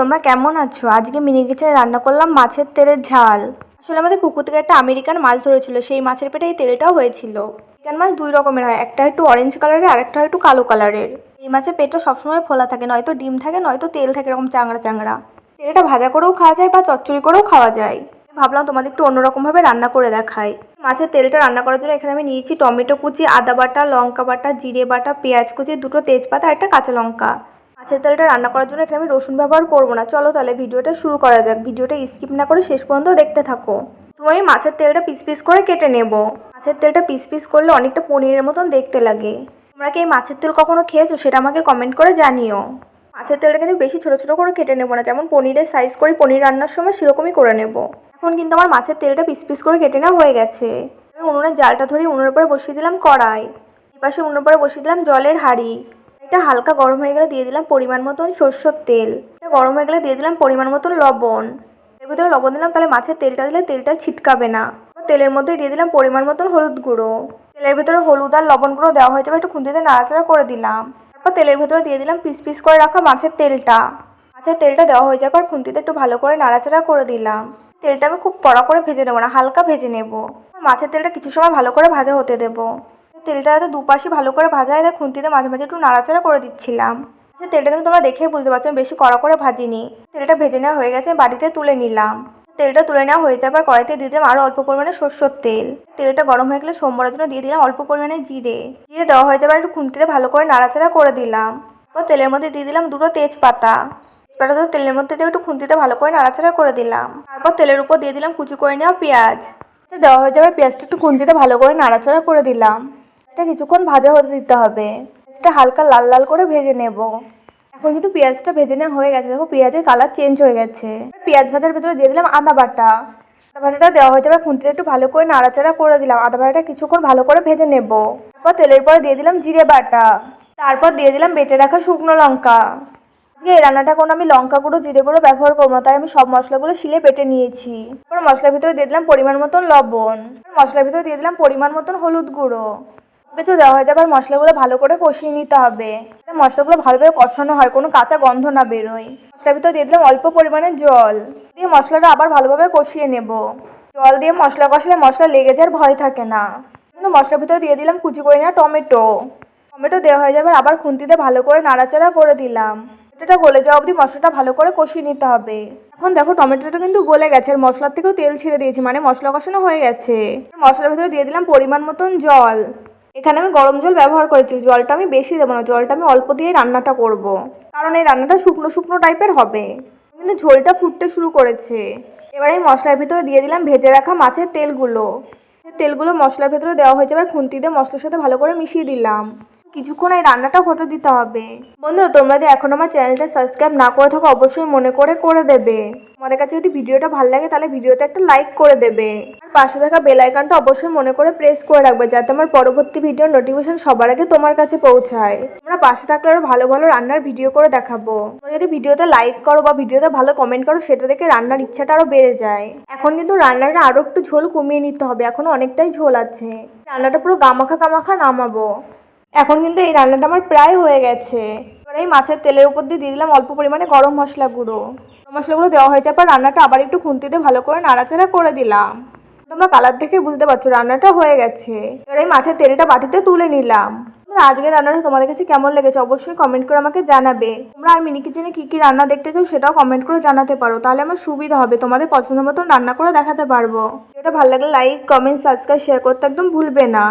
তোমরা কেমন আছো? আজকে মিনি কিচেনে রান্না করলাম মাছের তেলের ঝাল। আসলে আমাদের পুকুর থেকে একটা আমেরিকান মাছ ধরেছিল, সেই মাছের পেটে এই তেলটাও হয়েছিল। আমেরিকান মাছ দুই রকমের হয়, একটা একটু অরেঞ্জ কালারের আর একটা একটু কালো কালারের এই মাছের পেটটা সবসময় ফোলা থাকে, নয়তো ডিম থাকে, নয়তো তেল থাকে, এরকম চাংড়া চাংড়া। তেলটা ভাজা করেও খাওয়া যায় বা চচ্চড়ি করেও খাওয়া যায়। ভাবলাম তোমাদের একটু অন্যরকমভাবে রান্না করে দেখাই। মাছের তেলটা রান্না করার জন্য এখানে আমি নিয়েছি টমেটো কুচি, আদা বাটা, লঙ্কা বাটা, জিরে বাটা, পেঁয়াজ কুচি, দুটো তেজপাতা একটা কাঁচা লঙ্কা। মাছের তেলটা রান্না করার জন্য এখানে আমি রসুন ব্যবহার করব না। চলো তাহলে ভিডিওটা শুরু করা যাক। ভিডিওটা স্কিপ না করে শেষ পর্যন্ত দেখতে থাকো। তুমি আমি মাছের তেলটা পিস পিস করে কেটে নেব। মাছের তেলটা পিস পিস করলে অনেকটা পনিরের মতন দেখতে লাগে। তোমরা কি এই মাছের তেল কখনো খেয়েছো সেটা আমাকে কমেন্ট করে জানিও। মাছের তেলটা কিন্তু বেশি ছোটো ছোটো করে কেটে নেব না। যেমন পনিরের সাইজ করে পনির রান্নার সময় সেরকমই করে নেব। এখন কিন্তু আমার মাছের তেলটা পিস পিস করে কেটে নেওয়া হয়ে গেছে। আমি উনুনের জালটা ধরে উনুনের পরে বসিয়ে দিলাম কড়াই। এপাশে উনুনের পরে বসিয়ে দিলাম জলের হাঁড়ি। এটা হালকা গরম হয়ে গেলে দিয়ে দিলাম পরিমাণ মতন সর্ষের তেল। এটা গরম হয়ে গেলে দিয়ে দিলাম পরিমাণ মতন লবণ। এর ভিতরে লবণ দিলাম, তাহলে মাছের তেলটা দিলে তেলটা ছিটকাবে না। তেলের মধ্যে দিয়ে দিলাম পরিমাণ মতন হলুদ গুঁড়ো। তেলের ভিতরে হলুদ আর লবণ গুঁড়ো দেওয়া হয়ে যাবে একটু খুন্তিতে নাড়াচাড়া করে দিলাম। তারপর তেলের ভিতরে দিয়ে দিলাম পিস পিস করে রাখা মাছের তেলটা। মাছের তেলটা দেওয়া হয়ে যাবার খুন্তিতে একটু ভালো করে নাড়াচাড়া করে দিলাম। তেলটা আমি খুব কড়া করে ভেজে নেব না, হালকা ভেজে নেব। মাছের তেলটা কিছু সময় ভালো করে ভাজা হতে দেবো। তেলটা যাতে দুপাশে ভালো করে ভাজা হয় তাই খুন্তিতে মাঝে মাঝে একটু নাড়াচাড়া করে দিচ্ছিলাম। আচ্ছা তেলটা কিন্তু তোমরা দেখেই বুঝতে পারছ বেশি কড়া করে ভাজিনি। তেলটা ভেজে নেওয়া হয়ে গেছে বাড়িতে তুলে নিলাম। তেলটা তুলে নেওয়া হয়ে যাবার কড়াইতে দিয়ে দিলাম আরও অল্প পরিমাণে সর্ষের তেল। তেলটা গরম হয়ে গেলে সোমবারের জন্য দিয়ে দিলাম অল্প পরিমাণে জিরে। জিরে দেওয়া হয়ে যাবার একটু খুন্তিতে ভালো করে নাড়াচাড়া করে দিলাম। তারপর তেলের মধ্যে দিয়ে দিলাম দুটো তেজপাতা। তেজপাতা তো তেলের মধ্যে দিয়ে একটু খুন্তিতে ভালো করে নাড়াচাড়া করে দিলাম। তারপর তেলের উপর দিয়ে দিলাম কুচি করে নেওয়া পেঁয়াজ। আচ্ছা, দেওয়া হয়ে যাবার পেঁয়াজটা একটু খুন্তিতে ভালো করে নাড়াচাড়া করে দিলাম। পেঁয়াজটা কিছুক্ষণ ভাজা হতে দিতে হবে। পেঁয়াজটা হালকা লাল লাল করে ভেজে নেব। এখন কিন্তু পেঁয়াজটা ভেজে নেওয়া হয়ে গেছে। দেখো, পেঁয়াজের কালার চেঞ্জ হয়ে গেছে। পেঁয়াজ ভাজার ভেতরে দিয়ে দিলাম আদা বাটা। আদা বাটাটা দেওয়া হয়ে যাবে খুন্তিতে একটু ভালো করে নাড়াচাড়া করে দিলাম। আদা বাটাটা কিছুক্ষণ ভালো করে ভেজে নেব। তারপর তেলের পরে দিয়ে দিলাম জিরে বাটা। তারপর দিয়ে দিলাম বেটে রাখা শুকনো লঙ্কা। আজকে এই রান্নাটা কোনো আমি লঙ্কা গুঁড়ো, জিরে গুঁড়ো ব্যবহার করব না। তাই আমি সব মশলাগুলো শিলে বেটে নিয়েছি। তারপর মশলার ভিতরে দিয়ে দিলাম পরিমাণ মতন লবণ। মশলার ভিতরে দিয়ে দিলাম পরিমাণ মতন হলুদ গুঁড়ো। কিছু দেওয়া হয়ে যাবে। আর মশলাগুলো ভালো করে কষিয়ে নিতে হবে। মশলাগুলো ভালোভাবে কষানো হয়, কোনো কাঁচা গন্ধ না বেরোয়। মশলার ভিতরে দিয়ে দিলাম অল্প পরিমাণে জল। দিয়ে মশলাটা আবার ভালোভাবে কষিয়ে নেব। জল দিয়ে মশলা কষালে মশলা লেগে যাওয়ার ভয় থাকে না। কিন্তু মশলার ভিতরে দিয়ে দিলাম কুচি করে নেওয়া টমেটো। টমেটো দেওয়া হয়ে যাবে আবার খুন্তিতে ভালো করে নাড়াচাড়া করে দিলাম। টমেটোটা গলে যাওয়া অবধি মশলাটা ভালো করে কষিয়ে নিতে হবে। এখন দেখো টমেটোটা কিন্তু গলে গেছে, আর মশলার থেকেও তেল ছেড়ে দিয়েছি মানে মশলা কষানো হয়ে গেছে। মশলার ভিতরে দিয়ে দিলাম পরিমাণ মতন জল। এখানে আমি গরম জল ব্যবহার করেছি, জলটা আমি বেশি দেবো না, জলটা আমি অল্প দিয়ে রান্নাটা করব। কারণ এই রান্নাটা শুকনো শুকনো টাইপের হবে। কিন্তু ঝোলটা ফুটতে শুরু করেছে। এবার আমি মশলার ভিতরে দিয়ে দিলাম ভেজে রাখা মাছের তেলগুলো। তেলগুলো মশলার ভেতরে দেওয়া হয়েছে, এবার খুন্তি দিয়ে মশলার সাথে ভালো করে মিশিয়ে দিলাম। কিছুক্ষণ এই রান্নাটা হতে দিতে হবে। বন্ধুরা, তোমরা যদি এখন আমার চ্যানেলটা সাবস্ক্রাইব না করে থাকো, অবশ্যই মনে করে করে দেবে। তোমাদের কাছে যদি ভিডিওটা ভালো লাগে, তাহলে ভিডিওতে একটা লাইক করে দেবে। আর পাশে থাকা বেল আইকনটা অবশ্যই মনে করে প্রেস করে রাখবে, যাতে আমার পরবর্তী ভিডিওর নোটিফিকেশন সবার আগে তোমার কাছে পৌঁছায়। তোমরা পাশে থাকলে আরও ভালো ভালো রান্নার ভিডিও করে দেখাবো। যদি ভিডিওতে লাইক করো বা ভিডিওতে ভালো কমেন্ট করো, সেটা দেখে রান্নার ইচ্ছাটা আরও বেড়ে যায়। এখন কিন্তু রান্নাটা আরও একটু ঝোল কমিয়ে নিতে হবে, এখনও অনেকটাই ঝোল আছে। রান্নাটা পুরো গামাখা গামাখা নামাবো। এখন কিন্তু এই রান্নাটা আমার প্রায় হয়ে গেছে। এবার এই মাছের তেলের উপর দিয়ে দিয়ে দিলাম অল্প পরিমাণে গরম মশলা গুঁড়ো। গরম মশলাগুলো দেওয়া হয়েছে পর রান্নাটা আবার একটু খুন্তিতে ভালো করে নাড়াচাড়া করে দিলাম। তোমরা কালার দেখে বুঝতে পারছ রান্নাটা হয়ে গেছে। এবার এই মাছের তেলটা বাটিতে তুলে নিলাম। আজকের রান্নাটা তোমাদের কাছে কেমন লেগেছে অবশ্যই কমেন্ট করে আমাকে জানাবে। তোমরা আর মিনি কিচেনে কী কী রান্না দেখতে চাও সেটাও কমেন্ট করে জানাতে পারো। তাহলে আমার সুবিধা হবে, তোমাদের পছন্দ মতো রান্না করে দেখাতে পারব। এটা ভালো লাগলে লাইক কমেন্ট সাবস্ক্রাইব শেয়ার করতে একদম ভুলবে না।